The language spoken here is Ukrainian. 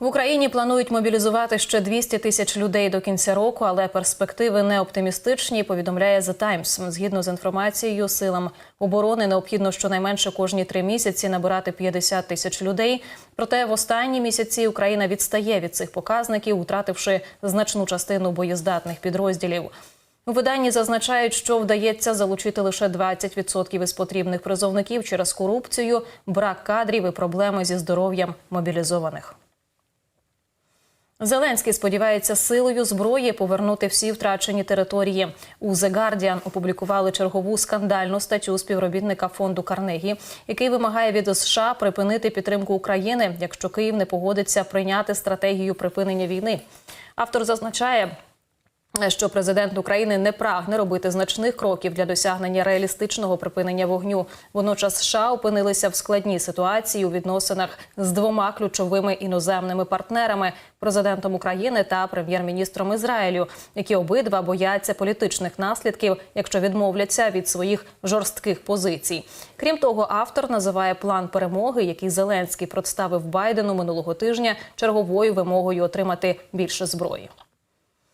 В Україні планують мобілізувати ще 200 тисяч людей до кінця року, але перспективи не оптимістичні. Повідомляє The Times. Згідно з інформацією, силам оборони необхідно щонайменше кожні три місяці набирати 50 тисяч людей. Проте в останні місяці Україна відстає від цих показників, втративши значну частину боєздатних підрозділів. У виданні зазначають, що вдається залучити лише 20% із потрібних призовників через корупцію, брак кадрів і проблеми зі здоров'ям мобілізованих. Зеленський сподівається силою зброї повернути всі втрачені території. У The Guardian опублікували чергову скандальну статтю співробітника фонду Карнегі, який вимагає від США припинити підтримку України, якщо Київ не погодиться прийняти стратегію припинення війни. Автор зазначає. Що президент України не прагне робити значних кроків для досягнення реалістичного припинення вогню. Водночас США опинилися в складній ситуації у відносинах з двома ключовими іноземними партнерами президентом України та прем'єр-міністром Ізраїлю, які обидва бояться політичних наслідків, якщо відмовляться від своїх жорстких позицій. Крім того, автор називає план перемоги, який Зеленський представив Байдену минулого тижня, черговою вимогою отримати більше зброї.